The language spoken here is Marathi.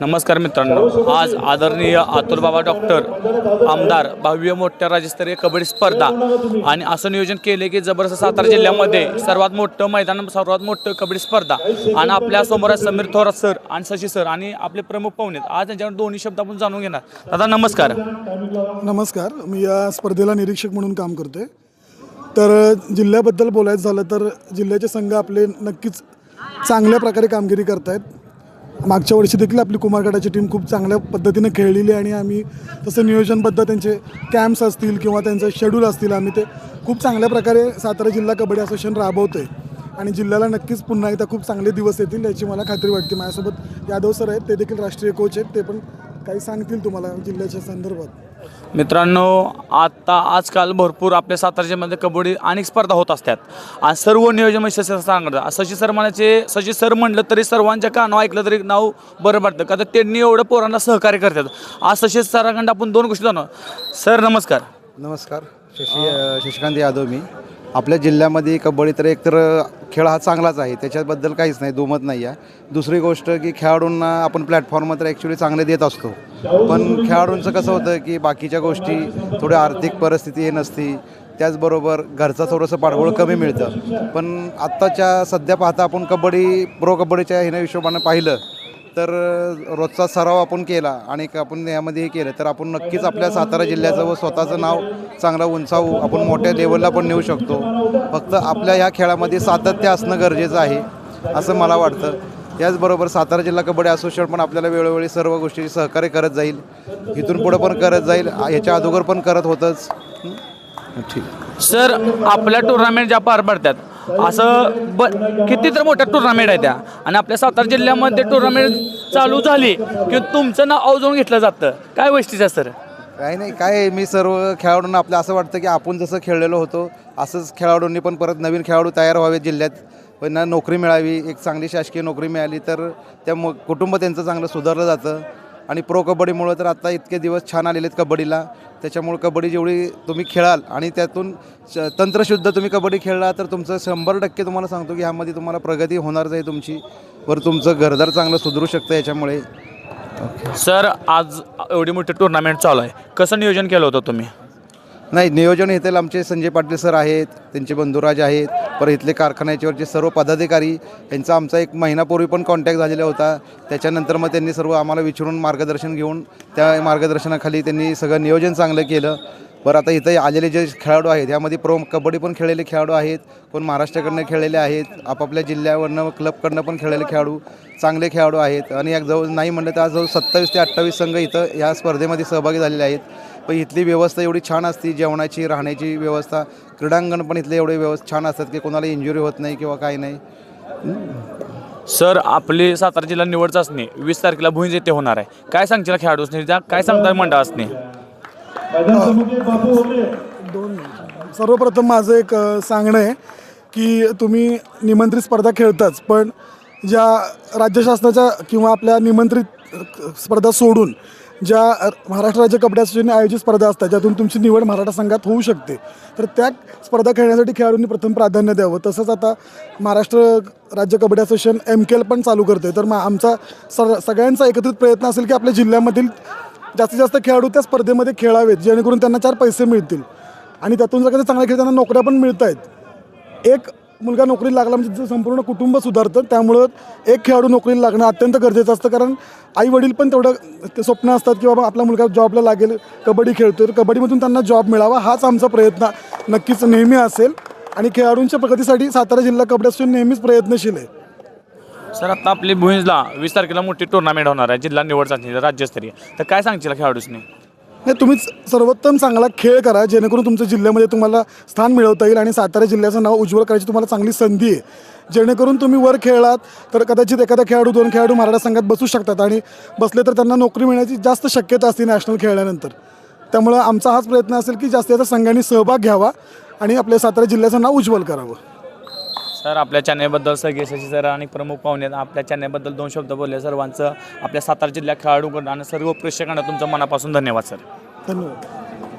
नमस्कार मित्रांनो. आज आदरणीय अतुलबाबा डॉक्टर आमदार भव्य मोठ्या राज्यस्तरीय कबड्डी स्पर्धा आणि असं नियोजन केले की जबरदस्त सातारा जिल्ह्यामध्ये सर्वात मोठं मैदान सर्वात मोठं कबड्डी स्पर्धा. आणि आपल्यासमोर समीर थोरात सर आणि शशी सर आणि आपले प्रमुख पाहुणे आहेत. आज त्यांच्यावर दोन्ही शब्द आपण जाणून घेणार. दादा नमस्कार. नमस्कार. मी या स्पर्धेला निरीक्षक म्हणून काम करतोय. तर जिल्ह्याबद्दल बोलायचं झालं तर जिल्ह्याचे संघ आपले नक्कीच चांगल्या प्रकारे कामगिरी करत आहेत मागच्या वर्षी देखील आपली कुमारगडाची टीम खूप चांगल्या पद्धतीने खेळलेली आणि आम्ही तसं नियोजनबद्ध त्यांचे कॅम्प्स असतील किंवा त्यांचं शेड्यूल असतील आम्ही ते खूप चांगल्या प्रकारे सातारा जिल्हा कबड्डी असोसिएशन राबवतोय. आणि जिल्ह्याला नक्कीच पुन्हा एकदा खूप चांगले दिवस येतील याची मला खात्री वाटते. माझ्यासोबत यादव सर आहेत ते देखील राष्ट्रीय कोच आहेत ते पण काही सांगतील तुम्हाला जिल्ह्याच्या संदर्भात. मित्रांनो आत्ता आजकाल भरपूर आपल्या सातारा जिल्ह्यामध्ये कबड्डी अनेक स्पर्धा होत असतात. आणि सर्व नियोजन म्हणजे शशी सांगतात शशी सर म्हणायचे शशी सर म्हटलं तरी सर्वांच्या कानावर ऐकलं तरी नाव बरं वाटतं का तर त्यांनी एवढं पोरांना सहकार्य करतात. आज शशी सरांकडे आपण दोन गोष्टी जाणार सर नमस्कार. नमस्कार. शशी शशिकांत यादव मी. आपल्या जिल्ह्यामध्ये कबड्डी तर एकतर खेळ हा चांगलाच आहे. त्याच्याबद्दल काहीच नाही दुमत नाही आहे. दुसरी गोष्ट की खेळाडूंना आपण प्लॅटफॉर्म तर ॲक्च्युली चांगले देत असतो. पण खेळाडूंचं कसं होतं की बाकीच्या गोष्टी थोडी आर्थिक परिस्थिती हे नसती. त्याचबरोबर घरचं थोडंसं पाठबळ कमी मिळतं. पण आत्ताच्या सध्या पाहता आपण कबड्डी प्रो कबड्डीच्या ह्यानं हिशोबानं पाहिलं तर रोजचा सराव आपण केला आणि आपण यामध्ये हे केलं तर आपण नक्कीच आपल्या सातारा जिल्ह्याचं व स्वतःचं नाव चांगलं उंचावू आपण मोठ्या लेवलला पण नेऊ शकतो. फक्त आपल्या ह्या खेळामध्ये सातत्य असणं गरजेचं आहे असं मला वाटतं. त्याचबरोबर सातारा जिल्हा कबड्डी असोसिएशन पण आपल्याला वेळोवेळी सर्व गोष्टी सहकार्य करत जाईल. इथून पुढं पण करत जाईल ह्याच्या अगोदर पण करत होतंच. ठीक सर आपल्या टुर्नामेंट ज्या पार पडतात असं ब किती तर मोठ्या टुर्नामेंट आहे त्या. आणि आपल्या सातारा जिल्ह्यामध्ये टुर्नामेंट चालू झाली की तुमचं नाव अवजून घेतलं जातं. काय वैशिष्ट्य आहे सर? काही नाही काय मी सर्व खेळाडूंना आपलं असं वाटतं की आपण जसं खेळलेलो होतो असंच खेळाडूंनी पण परत नवीन खेळाडू तयार व्हावे जिल्ह्यात. त्यांना नोकरी मिळावी एक चांगली शासकीय नोकरी मिळाली तर त्या मग कुटुंब त्यांचं चांगलं सुधारलं जातं. आणि प्रो कबड्डीमुळं तर आता इतके दिवस छान आलेले आहेत कबड्डीला. त्याच्यामुळं कबड्डी जेवढी तुम्ही खेळाल आणि त्यातून तंत्रशुद्ध तुम्ही कबड्डी खेळला तर तुमचं शंभर टक्के तुम्हाला सांगतो की ह्यामध्ये तुम्हाला प्रगती होणारच आहे तुमची. वर तुमचं घरदार चांगलं सुधरू शकतं याच्यामुळे. सर आज एवढी मोठी टुर्नामेंट चालू आहे. कसं नियोजन केलं होतं तुम्ही? नाही नियोजन येथील आमचे संजय पाटील सर आहेत त्यांचे बंधुराज आहेत परत इथले कारखान्याच्यावरचे सर्व पदाधिकारी यांचा आमचा एक महिनापूर्वी पण कॉन्टॅक्ट झालेला होता. त्याच्यानंतर मग त्यांनी सर्व आम्हाला विचारून मार्गदर्शन घेऊन त्या मार्गदर्शनाखाली त्यांनी सगळं नियोजन चांगलं केलं. बरं आता इथं आलेले जे खेळाडू आहेत यामध्ये प्रो कबड्डी पण खेळलेले खेळाडू आहेत कोण महाराष्ट्राकडनं खेळलेले आहेत आपापल्या जिल्ह्यावरनं क्लबकडनं पण खेळलेले खेळाडू चांगले खेळाडू आहेत. आणि या जवळ नाही म्हणलं तर आज जवळ सत्तावीस ते अठ्ठावीस संघ इथं या स्पर्धेमध्ये सहभागी झालेले आहेत. पण इथली व्यवस्था एवढी छान असते जेवणाची राहण्याची व्यवस्था क्रीडांगण पण इथले एवढे व्यवस्था छान असतात की कोणाला इंजुरी होत नाही किंवा काही नाही. सर आपली सातारा जिल्हा निवड चाचणी वीस तारखेला भुईंज येथे होणार आहे. काय सांगशील खेळाडूसनी? त्या काय सांगताय मंडळासनी? दोन सर्वप्रथम माझं एक सांगणं आहे की तुम्ही निमंत्रित स्पर्धा खेळताच पण ज्या राज्य शासनाच्या किंवा आपल्या निमंत्रित स्पर्धा सोडून ज्या महाराष्ट्र राज्य कबड्डी असोसिएशनने आयोजित स्पर्धा असतात ज्यातून तुमची निवड मराठा संघात होऊ शकते तर त्या स्पर्धा खेळण्यासाठी खेळाडूंनी प्रथम प्राधान्य द्यावं. तसंच आता महाराष्ट्र राज्य kabaddi association M K L पण चालू करते तर मग आमचा सर सगळ्यांचा एकत्रित प्रयत्न असेल की आपल्या जिल्ह्यामधील जास्तीत जास्त खेळाडू त्या स्पर्धेमध्ये खेळावेत जेणेकरून त्यांना चार पैसे मिळतील. आणि त्यातून जर का चांगल्या खेळ त्यांना नोकऱ्या पण मिळत आहेत एक मुलगा नोकरीला लागला म्हणजे संपूर्ण कुटुंब सुधारतं त्यामुळं एक खेळाडू नोकरीला लागणं अत्यंत गरजेचं असतं. कारण आई वडील पण तेवढं ते स्वप्न असतात की बाबा आपला मुलगा जॉबला लागेल कबड्डी खेळतो तर कबड्डीमधून त्यांना जॉब मिळावा हाच आमचा प्रयत्न नक्कीच नेहमी असेल. आणि खेळाडूंच्या प्रगतीसाठी सातारा जिल्हा कबड्डी असोसिएशन नेहमीच प्रयत्नशील आहे. सर आता आपली भुंजला वीस तारखेला मोठी टुर्नामेंट होणार आहे जिल्हा निवड चाचणी राज्यस्तरीय. तर काय सांगशील खेळाडूसनी नाही तुम्हीच सर्वोत्तम चांगला खेळ करा जेणेकरून तुमच्या जिल्ह्यामध्ये तुम्हाला स्थान मिळवता येईल आणि सातारा जिल्ह्याचं नाव उज्ज्वल करायची तुम्हाला चांगली संधी आहे. जेणेकरून तुम्ही वर खेळलात तर कदाचित एखादा खेळाडू दोन खेळाडू मराठा संघात बसू शकतात आणि बसले तर त्यांना नोकरी मिळण्याची जास्त शक्यता असते नॅशनल खेळल्यानंतर. त्यामुळं आमचा हाच प्रयत्न असेल की जास्तीत जास्त संघांनी सहभाग घ्यावा आणि आपल्या सातारा जिल्ह्याचं नाव उज्ज्वल करावं. सर आपल्या चॅनलबद्दल सगळे शशी सर आणि प्रमुख पाहुणे आहेत. आपल्या चॅनलबद्दल दोन शब्द बोलले. सर्वांचं आपल्या सातारा जिल्ह्या खेळाडूकडून आणि सर्व प्रेक्षकांना तुमचं मनापासून धन्यवाद सर. धन्यवाद.